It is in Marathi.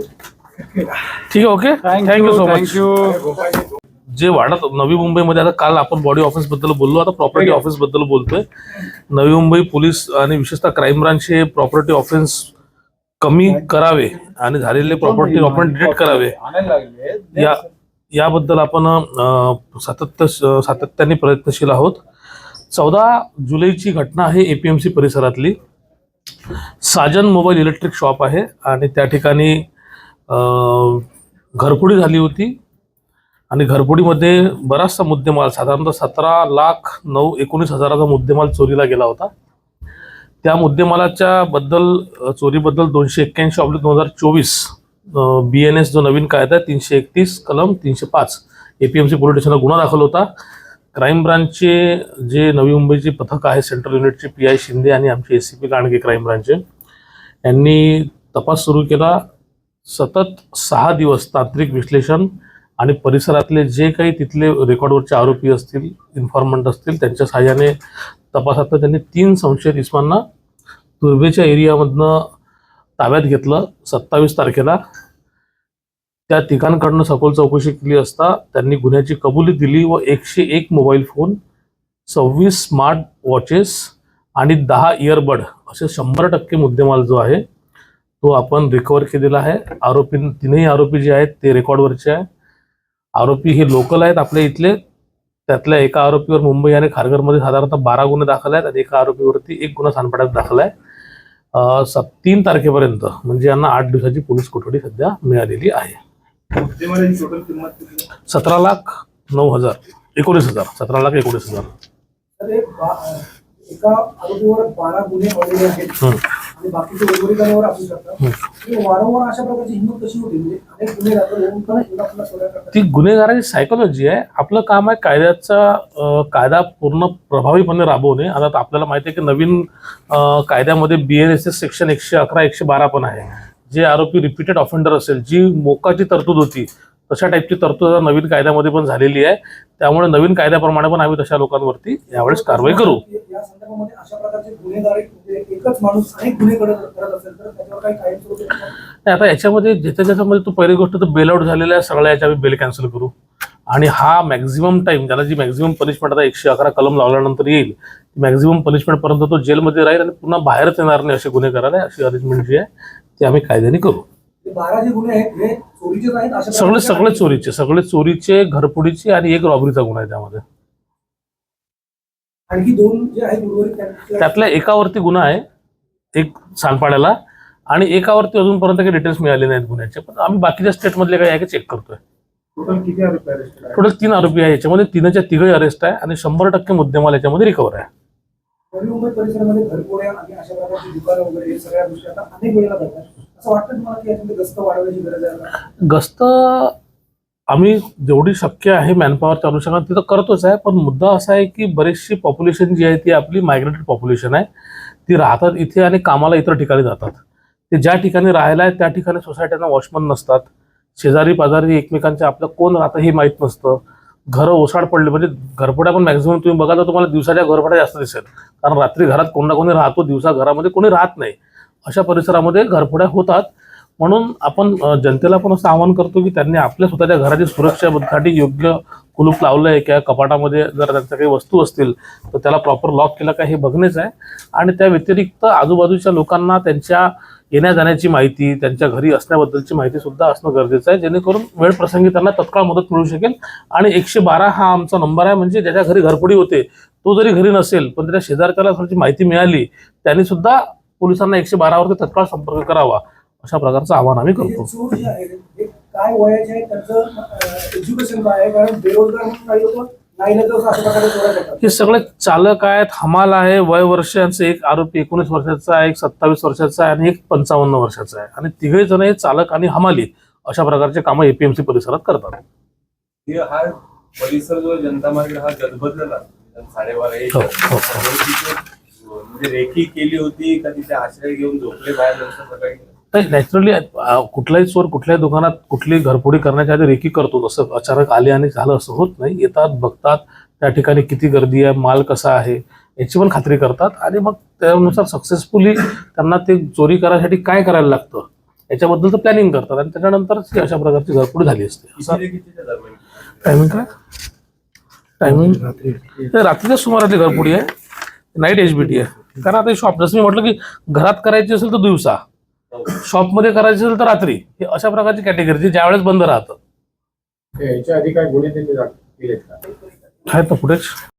ठीक आहे okay thank you so much thank you जे वाढत नवी मुंबईमध्ये आता काल आपण बॉडी ऑफिसबद्दल बोललो आता प्रॉपर्टी ऑफिसबद्दल बोलतोय. नवी मुंबई पोलीस आणि विशेषतः क्राईम ब्रांच हे प्रॉपर्टी ऑफेन्स कमी करावे आणि झालेले प्रॉपर्टी आपण डिटेक्ट करावे. या याबद्दल आपण सातत्य सातत्याने प्रयत्नशील आहोत. चौदा जुलैची घटना आहे एपीएमसी परिसरातली. साजन मोबाईल इलेक्ट्रिक शॉप आहे आणि त्या ठिकाणी घरफोडी झाली होती. आणि घरफोडीमध्ये बराचसा मुद्देमाल साधारणतः सतरा लाख नऊ एकोणीस हजाराचा मुद्देमाल चोरीला गेला होता. त्या मुद्देमालाच्या बद्दल चोरीबद्दल दोनशे एक्क्याऐंशी ऑब्लिक दोन हजार चोवीस बी एन एस जो नवीन कायदा आहे तीनशे एकतीस कलम तीनशे पाच A P M C police स्टेशनला गुन्हा दाखल होता. क्राईम ब्रांचचे जे नवी मुंबईचे पथक आहे सेंट्रल युनिटचे पी आय शिंदे आणि आमचे S C P Kandge crime ब्रांचचे यांनी तपास सुरू केला. सतत सहा दिवस तांत्रिक विश्लेषण आणि परिसरातले जे काही तिथले रेकॉर्डवरचे आरोपी असतील इन्फॉर्मंट असतील त्यांच्या सहाय्याने तपासात त्यांनी तीन संशयित इस्मांना दुर्बेच्या एरियामधनं ताब्यात घेतलं सत्तावीस तारखेला. त्या ठिकाणकडनं सखोल चौकशी केली असता त्यांनी गुन्ह्याची कबुली दिली व एकशे एक मोबाईल फोन सव्वीस स्मार्ट वॉचेस आणि दहा इयरबड असे शंभर टक्के मुद्देमाल जो आहे तो आपण रिकवर केलेला आहे. आरोपी तीनही आरोपी जे आहेत ते रेकॉर्डवरचे आहे. आरोपी हे लोकल आहेत. आपल्या इथले त्यातल्या एका आरोपीवर मुंबई आणि खारघरमध्ये साधारणतः बारा गुन्हे दाखल आहेत आणि एका आरोपीवरती एक गुन्हा सानपाड्यात दाखल आहे. अं, स तीन तारखेपर्यंत म्हणजे यांना आठ दिवसाची पोलीस कोठडी सध्या मिळालेली आहे? सतरा लाख नऊ हजार एकोणीस हजार सतरा लाख एकोणीस हजार. आणि बाकीचे उर्वरितांवर असू शकतात. वारंवार अशा प्रकारची हिंमत कशी होती? म्हणजे अनेक गुन्हे दाखल होऊन पण पुन्हा पुन्हा चोऱ्या करतात. ती गुन्हेगाराची सायकोलॉजी आहे. आपलं काम आहे कायद्याचा कायदा पूर्ण प्रभावीपणे राबवणे. आता आपल्याला माहिती आहे की नवीन कायद्यामध्ये B N S S section एकशे अकरा एकशे बारा पण आहे. जे आरोपी रिपीटेड ऑफेंडर असेल जी मोकाची तरतूद होती तशा टाईपची तरतूद आता नवीन कायद्यामध्ये पण झालेली आहे. त्यामुळे नवीन कायद्याप्रमाणे पण आम्ही तशा लोकांवरती यावेळेस कारवाई करू. नाही, आता याच्यामध्ये ज्याच्या ज्याच्यामध्ये तो पहिली गोष्ट तर बेल आउट झालेल्या आहे सगळ्या याच्या आम्ही बेल कॅन्सल करू. आणि हा मॅक्झिमम टाइम त्याला जी मॅक्झिमम पनिशमेंट आता एकशे अकरा कलम लावल्यानंतर येईल मॅक्झिमम पनिशमेंट पर्यंत तो जेलमध्ये राहील आणि पुन्हा बाहेरच येणार नाही असे गुन्हे करायला अशी अरेंजमेंट जी आहे ती आम्ही कायद्याने करू. बारा जे गुन्हे आहेत हे चोरीचेच आहेत अशा सगळे सगळे चोरीचे सगळे चोरीचे घरफोडीचे आणि एक रॉबरीचा गुन्हा आहे त्यामध्ये. आणखी दोन जे आहेत त्यातल्या एकावरती गुन्हा आहे एक सानपाड्याला आणि एकावरती अजूनपर्यंत काही डिटेल्स मिळाले नाहीत गुन्ह्याचे. पण आम्ही बाकीच्या स्टेटमधले काही आहे का चेक करतोय? टोटल किती आरोपी arrested आहेत? टोटल तीन आरोपी आहे याच्यामध्ये तीनच्या तिघही अरेस्ट आहे आणि शंभर टक्के मुद्देमाल याच्यामध्ये रिकवर आहे. परिसरामध्ये घरपोड्या आणि अशा प्रकारची दुकानं वगैरे हे सगळ्या गोष्टी आता अनेक वेळेला असं वाटतं तुम्हाला की याच्यामध्ये गस्त गरज आहे? गस्त आम्ही जेवढी शक्य आहे मॅनपॉवरच्या अनुषंगाने तिथं करतोच आहे पण मुद्दा असा आहे की बरीचशी पॉप्युलेशन जी आहे ती आपली मायग्रेटेड पॉप्युलेशन आहे. ती राहतात इथे आणि कामाला इतर ठिकाणी जातात. ते ज्या ठिकाणी राहायला आहे त्या ठिकाणी सोसायट्यांना वॉचमन नसतात. शेजारी पाजारी एकमेकांच्या आपलं कोण राहतं हे माहीत नसतं. घरं ओसाड पडले म्हणजे घरफोड्या पण मॅक्झिमम तुम्ही बघाल तर तुम्हाला दिवसाच्या घरफोड्या जास्त दिसेल. कारण रात्री घरात कोण ना कोणी राहतो दिवसा घरामध्ये कोणी राहत नाही. अशा परिसरामध्ये घरफोड्या होतात. म्हणून आपण जनतेला पण असं आवाहन करतो की त्यांनी आपल्या स्वतःच्या घराची सुरक्षेसाठी योग्य कुलूप आहे किंवा कपाटामध्ये जर त्यांच्या काही वस्तू असतील तर त्याला प्रॉपर लॉक केलं का हे बघणेच आहे. आणि त्या व्यतिरिक्त आजूबाजूच्या लोकांना त्यांच्या येण्या जाण्याची माहिती त्यांच्या घरी असण्याबद्दलची माहिती सुद्धा असणं गरजेचं आहे. जेणेकरून वेळ प्रसंगी त्यांना तत्काळ मदत मिळू शकेल. आणि एकशे बारा हा आमचा नंबर आहे. म्हणजे ज्याच्या घरी घरफोडी होते तो जरी घरी नसेल पण त्याच्या शेजारच्याला थोडीशी माहिती मिळाली त्यांनी सुद्धा पोलिसांना एकशे बारावरती तत्काळ संपर्क करावा अशा प्रकारचं आवाहन आम्ही हे करतो. हे काय वयाचे आहेत त्यांचं एज्युकेशन काय आहे? कारण बेरोजगार म्हणून काही लोक नाहीला तर अशा प्रकारे चोऱ्या करतात. हे सगळे चालक आहेत हमाल आहे वय वर्षांचे एक आरोपी एकोणीस वर्षाचा आहे एक सत्तावीस वर्षाचा आहे आणि एक पंचावन्न वर्षाचा आहे. आणि तिघे जण हे चालक आणि हमाली अशा प्रकारचे कामं एपीएमसी परिसरात करतात. हे हा परिसर जो जनता मार्केट हा गजबजलेला साडेबारा रेखी केली होती का तिथे आश्रय घेऊन झोपले बाहेर सकाळी नाही नॅचरली कुठलाही चोर कुठल्याही दुकानात कुठली घरफोडी करण्याच्या आधी रेकी करतो. तसं अचानक आले आणि झालं असं होत नाही. येतात बघतात त्या ठिकाणी किती गर्दी आहे माल कसा आहे याची पण खात्री करतात. आणि मग त्यानुसार सक्सेसफुली त्यांना ते चोरी करायसाठी काय करायला लागतं याच्याबद्दलचं प्लॅनिंग करतात. आणि त्याच्यानंतर अशा प्रकारची घरफोडी झाली असते. असं टायमिंग काय? टायमिंग रात्रीच्या सुमारातली घरफोडी आहे. नाईट एच बी टी आहे. कारण आता शॉप जसं मी म्हटलं की घरात करायची असेल तर दिवसा. शॉपमध्ये करायची असेल तर रात्री. हे अशा प्रकारची कॅटेगरी जी ज्यावेळेस बंद राहतं. याच्या आधी काय गुन्हे केलेत का? आहे तर फुटेज